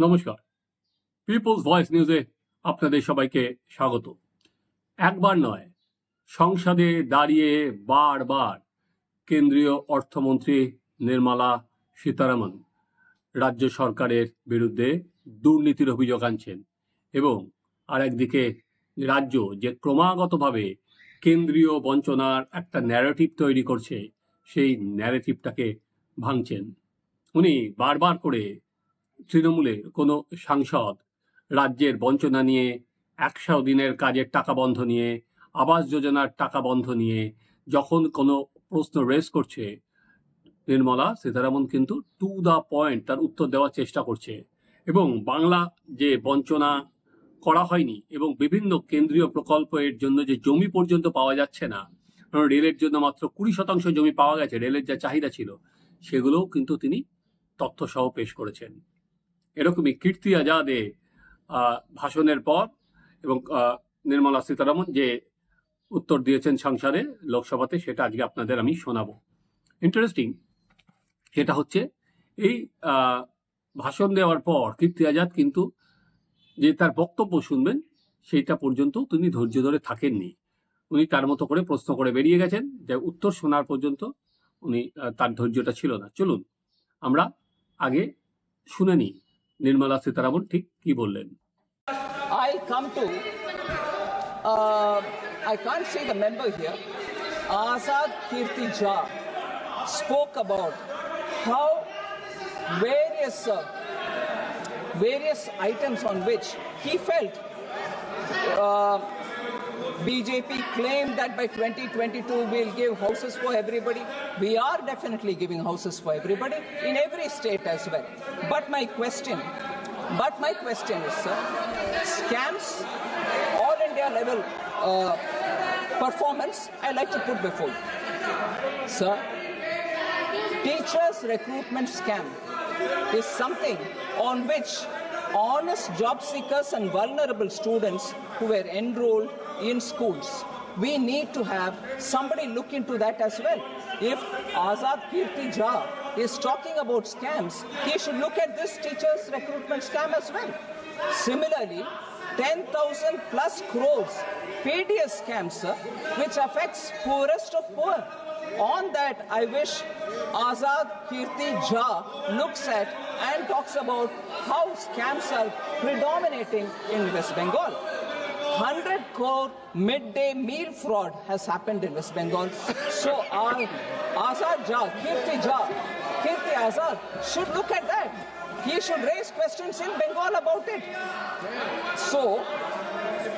নমস্কার। People's voice নিউজে আপনাদের সবাইকে স্বাগত। একবার নয়, সংসদে দাঁড়িয়ে বারবার কেন্দ্রীয় অর্থমন্ত্রী নির্মলা সীতারামন রাজ্য সরকারের বিরুদ্ধে দুর্নীতির অভিযোগ আনছেন এবং আর একদিকে রাজ্য যে ক্রমাগতভাবে কেন্দ্রীয় বঞ্চনার একটা ন্যারেটিভ তৈরি করছে, সেই ন্যারেটিভটাকে ভাঙছেন। উনি বারবার করে তৃণমূলের কোনো সাংসদ রাজ্যের বঞ্চনা নিয়ে একশো দিনের কাজের টাকা বন্ধ নিয়ে, আবাস যোজনার টাকা বন্ধ নিয়ে যখন কোনো প্রশ্ন রেস করছে, নির্মলা সীতারামন কিন্তু টু দ্য পয়েন্ট তার উত্তর দেওয়ার চেষ্টা করছে। এবং বাংলা যে বঞ্চনা করা হয়নি এবং বিভিন্ন কেন্দ্রীয় প্রকল্পের জন্য যে জমি পর্যন্ত পাওয়া যাচ্ছে না রেলের জন্য মাত্র কুড়ি শতাংশ জমি পাওয়া গেছে, রেলের যা চাহিদা ছিল, সেগুলোও কিন্তু তিনি তথ্য সহ পেশ করেছেন। এরকমই কীর্তি আজাদে ভাষণের পর এবং নির্মলা সীতারামন যে উত্তর দিয়েছেন সংসারে, লোকসভাতে, সেটা আজকে আপনাদের আমি শোনাবো। ইন্টারেস্টিং সেটা হচ্ছে এই ভাষণ দেওয়ার পর কীর্তি আজাদ কিন্তু যে তার বক্তব্য শুনবেন, সেইটা পর্যন্ত তিনি ধৈর্য ধরে থাকেননি। উনি তার মতো করে প্রশ্ন করে বেরিয়ে গেছেন, যে উত্তর শোনার পর্যন্ত উনি তার ধৈর্যটা ছিল না। চলুন, আমরা আগে শুনে নিই। নির্মলা সীতারামন ঠিক কি বললেন I come to, uh, I can't see the member here. Azad Kirti Jha spoke about how various uh, various items on which he felt uh, BJP claimed that by 2022 we'll give houses for everybody. We are definitely giving houses for everybody in every state as well. But my question, but my question is, sir, scams, all India level uh, performance, I like to put before you. Sir, teachers recruitment scam is something on which honest job seekers and vulnerable students who were enrolled in schools. We need to have somebody look into that as well. If azad kirti jha is talking about scams he should look at this teachers recruitment scam as well. Similarly 10000 plus crores pds scam sir which affects poorest of poor. On that, I wish Azad Kirti Jha looks at and talks about how scams are predominating in West Bengal. 100 crore midday meal fraud has happened in West Bengal. So our Azad Jha, Kirti Jha, Kirti Azad should look at that. He should raise questions in Bengal about it. So,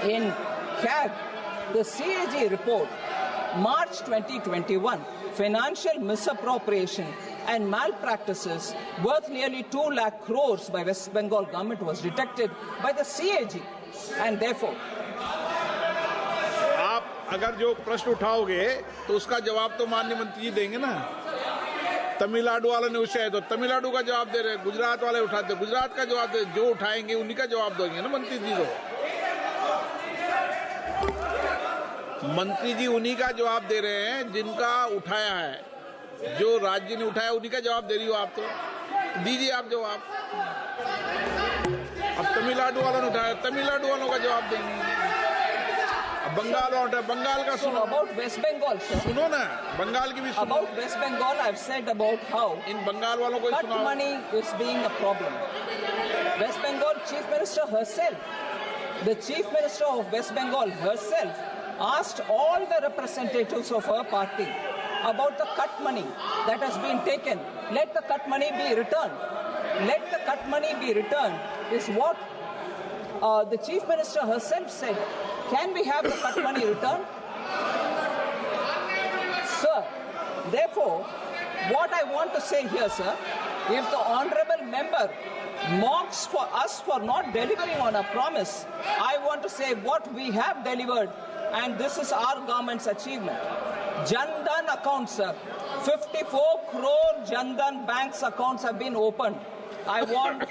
in CAG, the CAG report, March 2021, financial misappropriation and malpractices worth nearly 2 lakh crores by West Bengal government was detected by the CAG. And therefore, अगर जो प्रश्न उठाओगे तो उसका जवाब तो माननीय मंत्री जी देंगे ना। तमिलनाडु वालों ने उसे तो तमिलनाडु का जवाब दे रहे गुजरात वाले उठाते गुजरात का जवाब दे, जो उठाएँगे, उन्हीं का जवाब देंगे ना मंत्री जी को मंत्री जी उन्हीं का जवाब दे रहे हैं, जिनका उठाया है। जो राज्य ने उठाया, उन्हीं का जवाब दे रही हो आप तो। दीजिए आप जवाब। अब तमिलनाडु वालों ने उठाया, तमिलनाडु वालों का जवाब देंगे। बंगाल वाला उठाया बंगाल का so सुनो about West Bengal, sir. सुनो ना बंगाल की भी सुनो About West Bengal, I've said about how इन बंगाल वालों को ही cut सुनाओ money is being a problem. West Bengal Chief Minister herself, the Chief Minister of West Bengal herself, asked all the representatives of her party about the cut money that has been taken. Let the cut money be returned. Let the cut money be returned is what uh, the Chief Minister herself said. Can we have the cut money returned? Sir, therefore, what I want to say here, sir, if the honorable member mocks for us for not delivering on a promise, I want to say what we have delivered, and this is our government's achievement. Jandan accounts, sir. 54 crore Jandan banks accounts have been opened. I want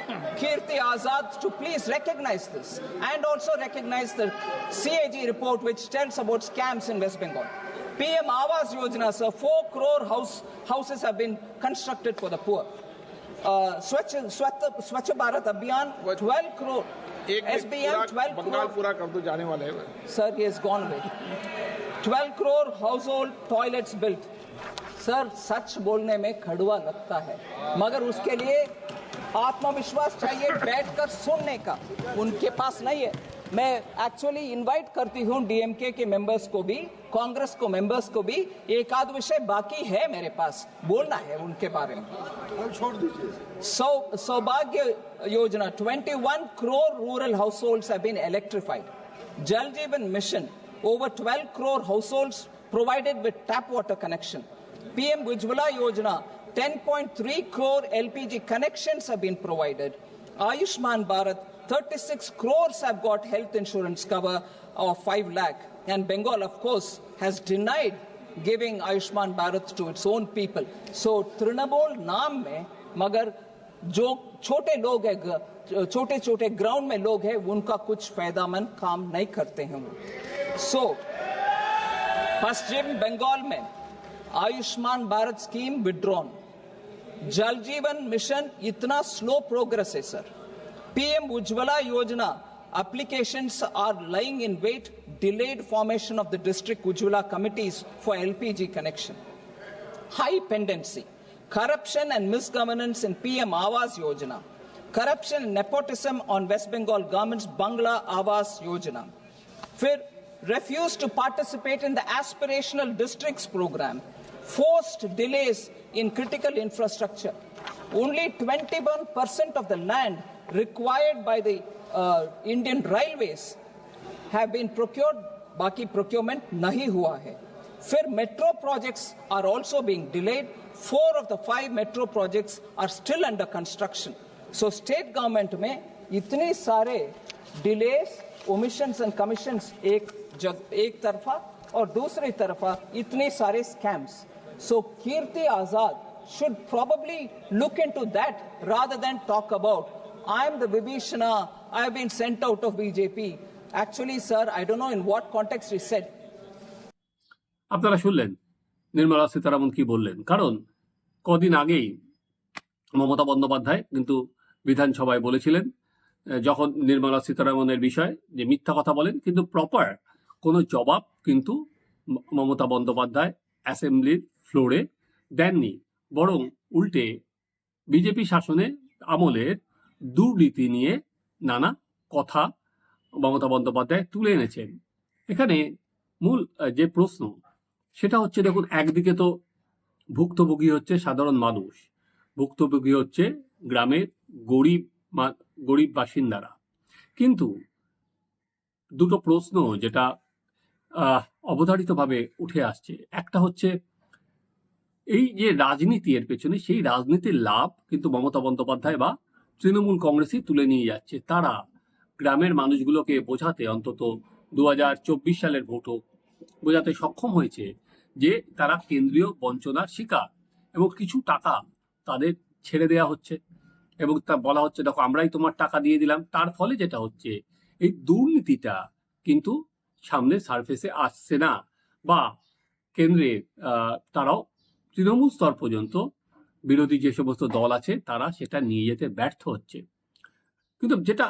Kirti Azad to please recognize this and also recognize the CAG report which tells about scams in West Bengal. PM Awas Yojana, sir, 4 crore house, houses have been constructed for the poor. uh, Swachh, Swachh, Swachh Bharat Abhiyan, 12 crore. एक में SBM, पूरा 12 Bengal crore. पूरा कर दो जाने वाले हैं Sir, he has gone away. 12 crore household toilets built. Sir सच बोलने में खड़ुआ लगता है मगर उसके लिए आत्मविश्वास चाहिए बैठ कर सुनने का। उनके पास नहीं है। मैं एक्चुअली इनवाइट करती हूँ डीएमके के मेंबर्स को भी कांग्रेस को मेंबर्स को भी। एक आध विषय बाकी है मेरे पास। बोलना है उनके बारे में। छोड़ दीजिए। सौ Saubhagya Yojana 21 crore rural household been electrified Jal Jeevan Mission over twelve crore household provided with tap water connection PM Ujjwala Yojana 10.3 crore LPG connections have been provided. Ayushman Bharat, 36 crores have got health insurance cover of 5 lakh. And Bengal, of course, has denied giving Ayushman Bharat to its own people. So Trinamool नाम में मगर जो छोटे लोग हैं छोटे छोटे ground में लोग हैं उनका कुछ फायदामंद काम नहीं करते हैं वो सो पश्चिम बंगाल में आयुष्मान भारत स्कीम विड्रॉन जल जीवन मिशन इतना स्लो प्रोग्रेस है sir PM Ujjwala Yojana applications are lying in wait delayed formation of the district ujjwala committees for lpg connection high pendency, corruption and misgovernance in PM Awas Yojana, corruption and nepotism on West Bengal government's Bangla Awas Yojana. फिर refused to participate in the aspirational districts program, forced delays in critical infrastructure. Only 21% of the land required by the uh, Indian railways have been procured बाकी procurement नहीं हुआ है फिर metro projects are also being delayed four of the five metro projects are still under construction so state government में इतने सारे delays omissions and commissions एक जग एक तरफा और दूसरी तरफा इतने सारे scams So Kirti Azad should probably look into that rather than talk about, I am the Vibhishana, I have been sent out of BJP. Actually, sir, I don't know in what context he said. আপনারা শুনলেন নির্মলা সীতারামন কি বললেন কারণ কদিন আগেই মমতা বন্দ্যোপাধ্যায় কিন্তু বিধানসভায় বলেছিলেন যখন নির্মলা সীতারামনের বিষয় যে মিথ্যা কথা বলেন কিন্তু প্রপার কোনো জবাব কিন্তু মমতা বন্দ্যোপাধ্যায় অ্যাসেম্বলির ফ্লোরে দেননি, বরং উল্টে বিজেপি শাসনে আমলের দুর্নীতি নিয়ে নানা কথা মমতা বন্দ্যোপাধ্যায় তুলে এনেছেন। এখানে মূল যে প্রশ্ন, সেটা হচ্ছে, দেখুন, একদিকে তো ভুক্তভোগী হচ্ছে সাধারণ মানুষ, ভুক্তভোগী হচ্ছে গ্রামের গরিব গরিব বাসিন্দারা। কিন্তু দুটো প্রশ্ন যেটা অবধারিতভাবে উঠে আসছে। একটা হচ্ছে এই যে রাজনীতি এর পেছনে, সেই রাজনীতির লাভ কিন্তু মমতা বন্দ্যোপাধ্যায় বা তৃণমূল কংগ্রেসই তুলে নিয়ে যাচ্ছে। তারা গ্রামের মানুষগুলোকে বোঝাতে অন্তত দু হাজার চব্বিশ সালের ভোটও বোঝাতে সক্ষম হয়েছে যে তারা কেন্দ্রীয় বঞ্চনার শিকার এবং কিছু টাকা তাদের ছেড়ে দেওয়া হচ্ছে এবং তা বলা হচ্ছে, দেখো, আমরাই তোমার টাকা দিয়ে দিলাম। তার ফলে যেটা হচ্ছে, এই দুর্নীতিটা কিন্তু সামনে সারফেসে আসছে না বা কেন্দ্রে তারাও তৃণমূল স্তর পর্যন্ত বিরোধী যে সমস্ত দল আছে, তারা সেটা নিয়ে যেতে ব্যর্থ হচ্ছে। কিন্তু যেটা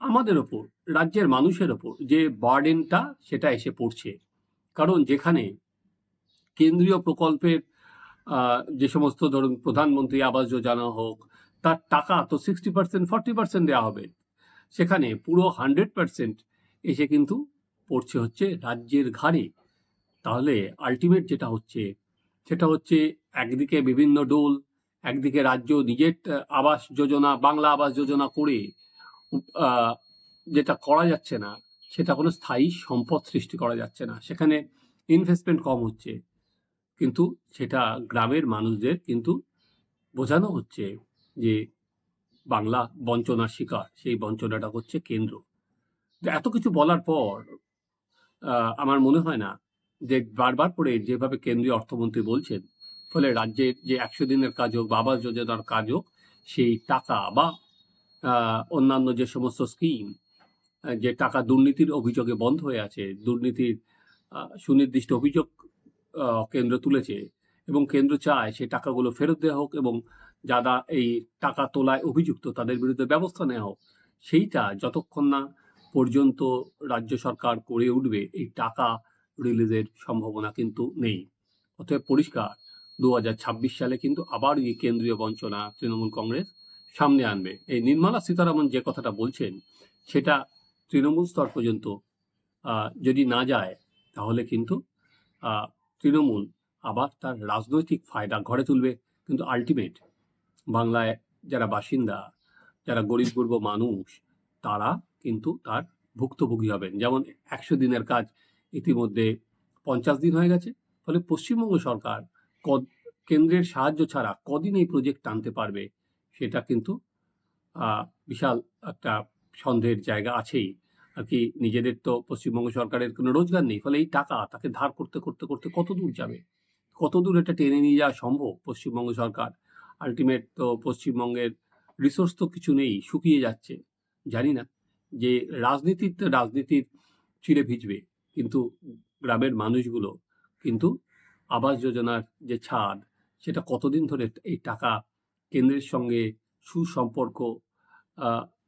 আমাদের ওপর, রাজ্যের মানুষের ওপর যে বার্ডেনটা সেটা এসে পড়ছে। কারণ যেখানে কেন্দ্রীয় প্রকল্পের যে সমস্ত ধরুন প্রধানমন্ত্রী আবাস যোজনা হোক, তার টাকা তো সিক্সটি পার্সেন্ট ফর্টি পার্সেন্ট দেওয়া হবে। সেখানে পুরো হান্ড্রেড পার্সেন্ট এসে কিন্তু পড়ছে হচ্ছে রাজ্যের ঘাড়ে। তাহলে আলটিমেট যেটা হচ্ছে সেটা হচ্ছে একদিকে বিভিন্ন ডোল একদিকে রাজ্য নিজের আবাস যোজনা, বাংলা আবাস যোজনা করে যেটা করা যাচ্ছে না, সেটা কোনো স্থায়ী সম্পদ সৃষ্টি করা যাচ্ছে না। সেখানে ইনভেস্টমেন্ট কম হচ্ছে। কিন্তু সেটা গ্রামের মানুষদের কিন্তু বোঝানো হচ্ছে যে বাংলা বঞ্চনার শিকার, সেই বঞ্চনাটা হচ্ছে কেন্দ্র। এত কিছু বলার পর আমার মনে হয় না যে বারবার করে যেভাবে কেন্দ্রীয় অর্থমন্ত্রী বলছেন, ফলে রাজ্যের যে একশো দিনের কাজ হোক বা আবাস যোজনার কাজ হোক, সেই টাকা বা অন্যান্য যে সমস্ত স্কিম যে টাকা দুর্নীতির অভিযোগে বন্ধ হয়ে আছে, দুর্নীতির সুনির্দিষ্ট অভিযোগ কেন্দ্র তুলেছে এবং কেন্দ্র চায় সেই টাকাগুলো ফেরত দেওয়া হোক এবং যারা এই টাকা তোলায় অভিযুক্ত তাদের বিরুদ্ধে ব্যবস্থা নেওয়া হোক, সেইটা যতক্ষণ না পর্যন্ত রাজ্য সরকার করে উঠবে, এই টাকা রিলিজের সম্ভাবনা কিন্তু নেই। অতএব পরিষ্কার দু হাজার ছাব্বিশ সালে কিন্তু আবার এই কেন্দ্রীয় বঞ্চনা তৃণমূল কংগ্রেস সামনে আনবে। এই নির্মলা সীতারামন যে কথাটা বলছেন, সেটা তৃণমূল স্তর পর্যন্ত যদি না যায়, তাহলে কিন্তু তৃণমূল আবার তার রাজনৈতিক ফায়দা ঘরে তুলবে। কিন্তু আলটিমেট বাংলায় যারা বাসিন্দা, যারা গরিব গুরব মানুষ, তারা কিন্তু তার ভুক্তভোগী হবেন। যেমন একশো দিনের কাজ ইতিমধ্যে পঞ্চাশ দিন হয়ে গেছে। ফলে পশ্চিমবঙ্গ সরকার কেন্দ্রের সাহায্য ছাড়া কদিন এই প্রজেক্ট টানতে পারবে সেটা কিন্তু বিশাল একটা সন্দেহের জায়গা আছেই। আর কি নিজেদের তো পশ্চিমবঙ্গ সরকারের কোনো রোজগার নেই, ফলে এই টাকা তাকে ধার করতে করতে করতে কত দূর যাবে? কত দূর এটা টেনে নিয়ে যাওয়া সম্ভব পশ্চিমবঙ্গ সরকার? আলটিমেট তো পশ্চিমবঙ্গের রিসোর্স তো কিছু নেই, শুকিয়ে যাচ্ছে। জানি না যে রাজনীতির তো রাজনীতির চিড়ে ভিজবে। কিন্তু গ্রামের মানুষগুলো কিন্তু আবাস যোজনার যে ছাদ সেটা কতদিন ধরে এই টাকা কেন্দ্রের সঙ্গে সুসম্পর্ক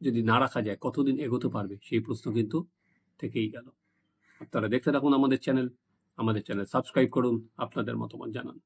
যদি না রাখা যায়, কতদিন এগোতে পারবে? সেই প্রশ্ন কিন্তু থেকেই গেল। আপনারা দেখতে থাকুন আমাদের চ্যানেল। আমাদের চ্যানেল সাবস্ক্রাইব করুন, আপনাদের মতামত জানান।